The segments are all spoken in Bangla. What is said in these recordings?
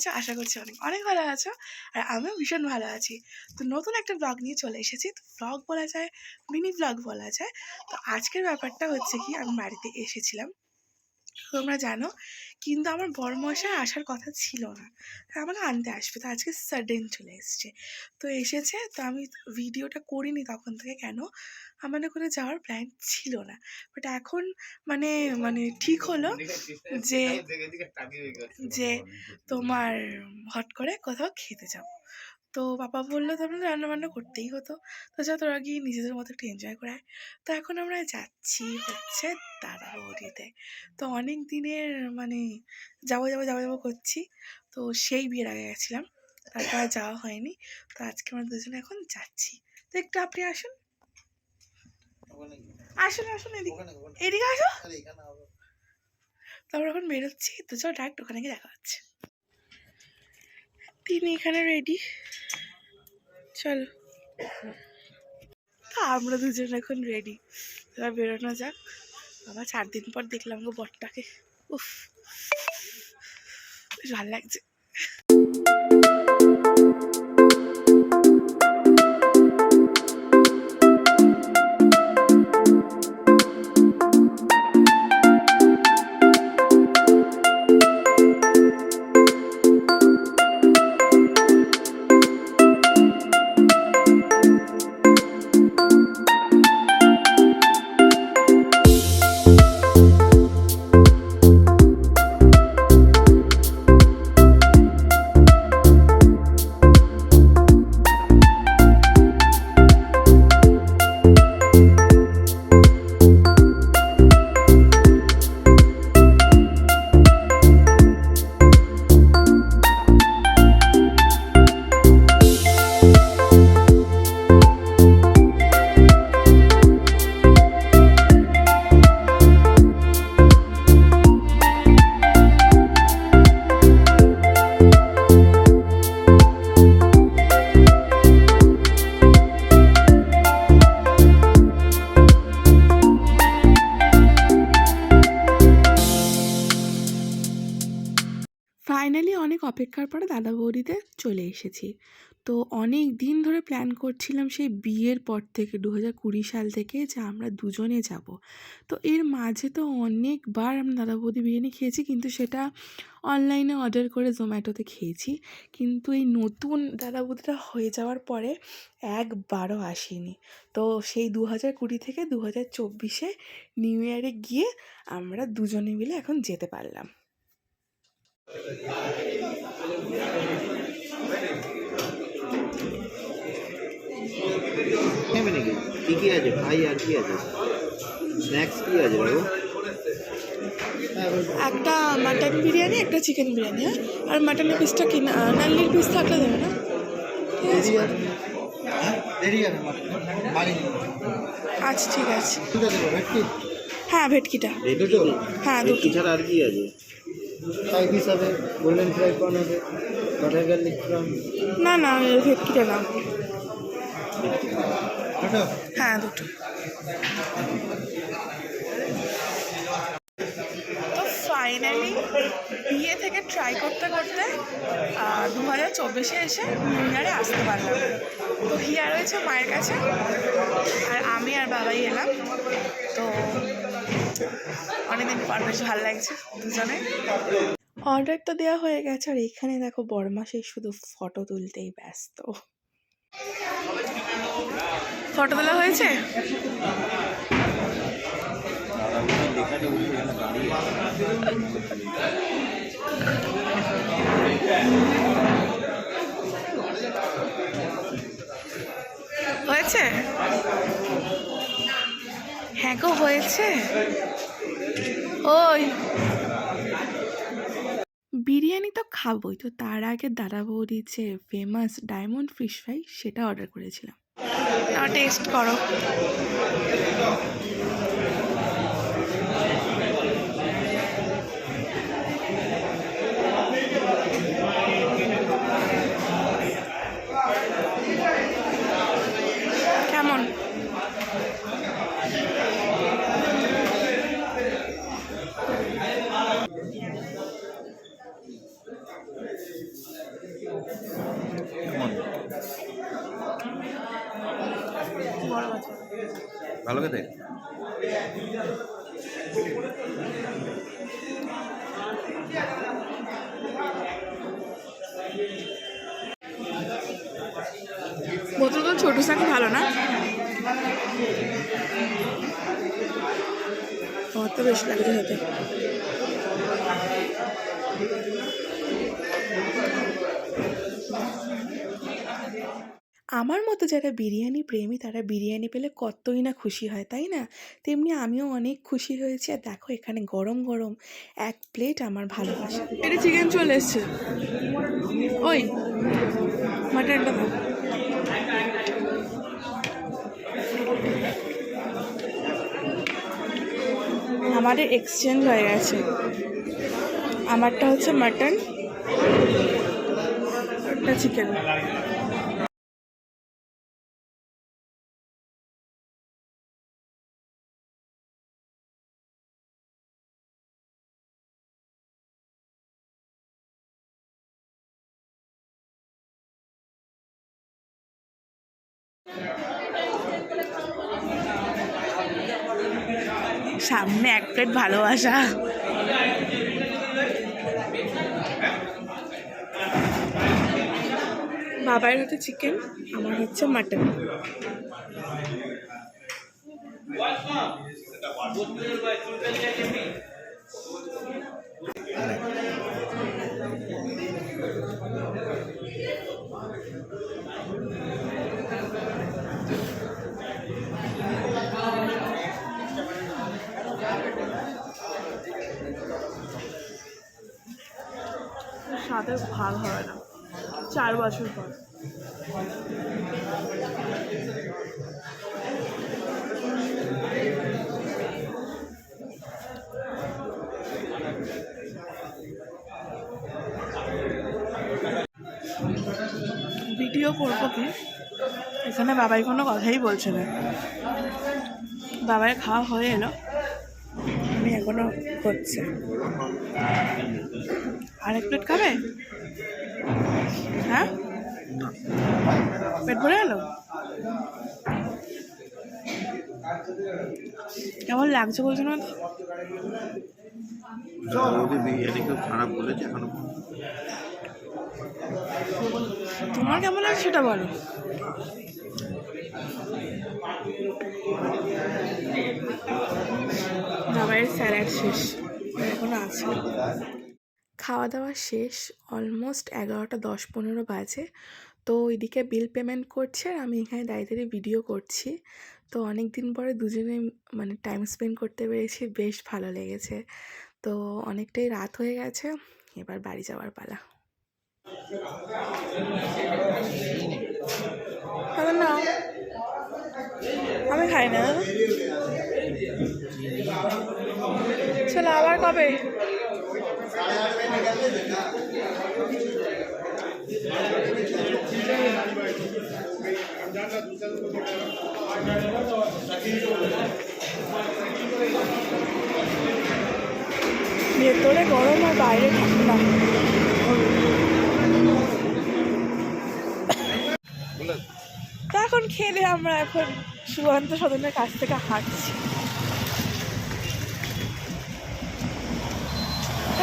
আছো? আশা করছি অনেক অনেক ভালো আছো আর আমিও ভীষণ ভালো আছি। তো নতুন একটা ব্লগ নিয়ে চলে এসেছি। তো ব্লগ বলা যায় মিনি ব্লগ বলা যায়। তো আজকের ব্যাপারটা হচ্ছে কি, আমি বাড়িতে এসেছিলাম। তোমরা জানো কিন্তু আমার বড়মশাই আসার কথা ছিল না আমাকে আনতে আসবে তো আজকে সাডেন চলে এসছে তো এসেছে তো আমি ভিডিওটা করিনি তখন থেকে কেন আমার করে যাওয়ার প্ল্যান ছিল না বাট এখন মানে মানে ঠিক হলো যে যে তোমার হট করে কোথাও খেতে যাব তো বাবা বলল তো আপনার রান্না বান্না করতেই হতো। তো যা তোরা গিয়ে নিজেদের মতো একটু এনজয় করে আয়। তো এখন আমরা যাচ্ছি হচ্ছে দাদা বৌদিতে তো অনেক দিনের মানে যাব যাব যাব যাব করছি। তো সেই বিয়ের আগে গেছিলাম। তারপর আর যাওয়া হয়নি। তো আজকে আমরা দুজনে এখন যাচ্ছি। তো একটু আপনি আসুন। আসুন আসুন এদিকে। এদিকে আসো। তো আমরা এখন বেরোচ্ছি। তো চল ডাইরেক্ট ওখানে গিয়ে দেখা হচ্ছে। তিনি এখানে রেডি চলো। তো আমরা দুজন এখন রেডি এবার বেরোনো যাক। বাবা চার দিন পর দেখলাম গো বটটাকে। উফ। বেশ ভালো লাগছে। ফাইনালি অনেক অপেক্ষার পরে দাদা বৌদিতে চলে এসেছি। তো অনেক দিন ধরে প্ল্যান করছিলাম সেই বিয়ের পর থেকে দু হাজার কুড়ি সাল থেকে যে আমরা দুজনে যাব। তো এর মাঝে তো অনেকবার আমরা দাদা বৌদি বিরিয়ানি খেয়েছি, কিন্তু সেটা অনলাইনে অর্ডার করে জোম্যাটোতে খেয়েছি। কিন্তু এই নতুন দাদা বৌদিটা হয়ে যাওয়ার পরে একবারও আসিনি। তো সেই দু হাজার কুড়ি থেকে দু হাজার চব্বিশে নিউ ইয়ারে গিয়ে আমরা দুজনে মিলে এখন যেতে পারলাম। নেবে নাকি কি? কি আছে? ভাই আর কি আছে? স্ন্যাক্স কি আছে বাবু? একটা মাটন বিরিয়ানি একটা চিকেন বিরিয়ানি হ্যাঁ? আর মাটনের পিসটা কি না নাল্লির পিস থাকলে দেবে না? ঠিক আছে। বাড়ি আচ্ছা ঠিক আছে। হ্যাঁ ভেটকিটা। হ্যাঁ দুটো ছাড়া আর কি আছে? পিস হবে গোল্ডেন ফ্রাই কর্ন হবে? বাটার গার্লিক ফ্রাম না না এই ভেটকিটা না। হ্যাঁ দুটো। তো ফাইনালি বিয়ে থেকে ট্রাই করতে করতে দু হাজার চব্বিশে এসে নিউ ইয়ারে আসতে পারলাম। তো হিয়া রয়েছে মায়ের কাছে আর আমি আর বাবাই এলাম। তো অনেকদিন পর বেশ ভালো লাগছে দুজনে। অর্ডার তো দেওয়া হয়ে গেছে আর এখানে দেখো বড়মা সেই শুধু ফটো তুলতেই ব্যস্ত। ফটো তোলা হয়েছে? হয়েছে? হ্যাঁ গো হয়েছে। ওই। বিরিয়ানি তো খাবোই তো তার আগে দাদা বৌদির যে ফেমাস ডায়মন্ড ফিশ ফ্রাই সেটা অর্ডার করেছিলাম। টেস্ট করো। কেমন? ছোটো সাকে ভালো না। আমার তো বেশি লাগছে খেতে। আমার মতো যারা বিরিয়ানি প্রেমী, তারা বিরিয়ানি পেলে কতই না খুশি হয়, তাই না? তেমনি আমিও অনেক খুশি হয়েছি। আর দেখো, এখানে গরম গরম এক প্লেট আমার ভালোবাসা এটা চিকেন চলে এসছে। ওই মাটনটা আমাদের এক্সচেঞ্জ হয়ে গেছে। আমারটা হচ্ছে মাটন একটা চিকেন সামনে এক প্লেট ভালোবাসা। বাবার হচ্ছে চিকেন আমার হচ্ছে মাটন সাথে ভাগ হবে না। চার বছর পর। ভিডিও করব কি? এখানে বাবাই কোনো কথাই বলছে না। বাবার খাওয়া হয়ে এলো। আমি এখনও হচ্ছে আরেক প্লেট খাবে? হ্যাঁ? পেট ভরে গেল? কেমন লাগছে বলছো না বিরিয়ানি খুব খারাপ বলেছে এখনও তোমার কেমন লাগছে সেটা বলো। বাবার স্যালাড শেষ এখনও আছে। খাওয়া দাওয়া শেষ অলমোস্ট এগারোটা দশ পনেরো বাজে। তো ওইদিকে বিল পেমেন্ট করছে আর আমি এখানে দাঁড়িয়ে ভিডিও করছি। তো অনেক দিন পরে দুজনে মানে টাইম স্পেন্ড করতে পেরেছি, বেশ ভালো লেগেছে। তো অনেকটাই রাত হয়ে গেছে, এবার বাড়ি যাওয়ার পালা। না আমি না? চলো আবার কবে? ভেতরে গরম আর বাইরে ঠান্ডা। খেলে আমরা এখন সুকান্ত সদনের কাছ থেকে হাঁটছি।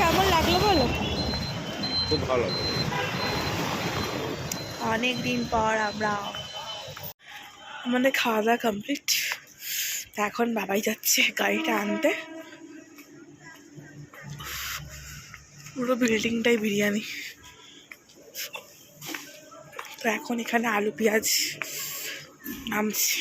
কেমন লাগল বলো? খুব ভালো। অনেক দিন পর আমরা আমাদের খাওয়া দাওয়া কমপ্লিট এখন বাবাই যাচ্ছে গাড়িটা আনতে। পুরো বিল্ডিংটাই বিরিয়ানি। তো এখন এখানে আলু পেঁয়াজ নামছে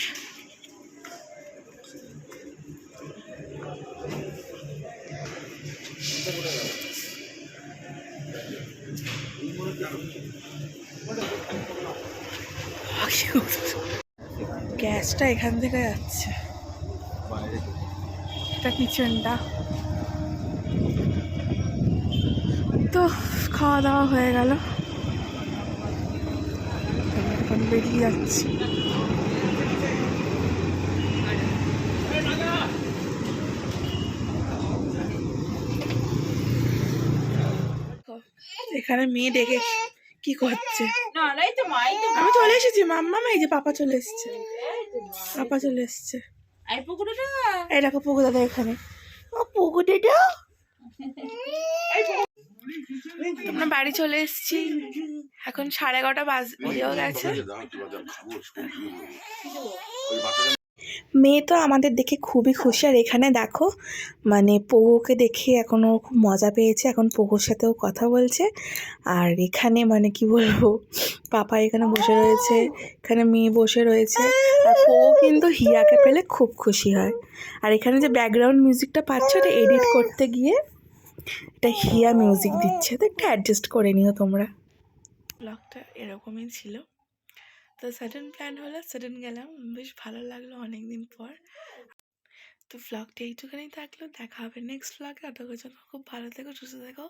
গ্যাসটা এখান থেকে যাচ্ছে। কিচেনটা। তো খাওয়া দাওয়া হয়ে গেল। এখন বেরিয়ে যাচ্ছি। এখানে মেয়ে ডেকে কি করছে? আমি চলে এসেছি মাম্মা এই যে পাপা চলে এসেছে। পাপা চলে এসেছে। এই দেখো পুকুর দাদা এখানে। ও পুকুর দাদা আমরা বাড়ি চলে এসেছি। এখন সাড়ে এগারোটা বাজতেও গেছে। মেয়ে তো আমাদের দেখে খুবই খুশি। আর এখানে দেখো মানে পোগোকে দেখে এখনও খুব মজা পেয়েছে। এখন পোগোর সাথেও কথা বলছে। আর এখানে মানে কি বলব, পাপা এখানে বসে রয়েছে, এখানে মেয়ে বসে রয়েছে। আর পোগো কিন্তু হিয়াকে পেলে খুব খুশি হয়। আর এখানে যে ব্যাকগ্রাউন্ড মিউজিকটা পাচ্ছ, এটা এডিট করতে গিয়ে এটা হিয়া মিউজিক দিচ্ছে। তো একটু অ্যাডজাস্ট করে নিও তোমরা। ব্লগটা এরকমই ছিল। তো সাডেন প্ল্যান হলো সাডেন গেলাম। বেশ ভালো লাগল অনেক দিন পর। তো ব্লগটা এইটুখানি থাকল। দেখা হবে নেক্সট ব্লগে অতক্ষণ খুব ভালো থেকো, সুস্থ থেকো।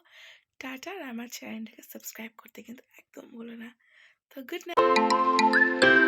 টাটা। আর আমার চ্যানেলটাকে সাবস্ক্রাইব করতে কিন্তু একদম ভুলো না। তো গুড নাইট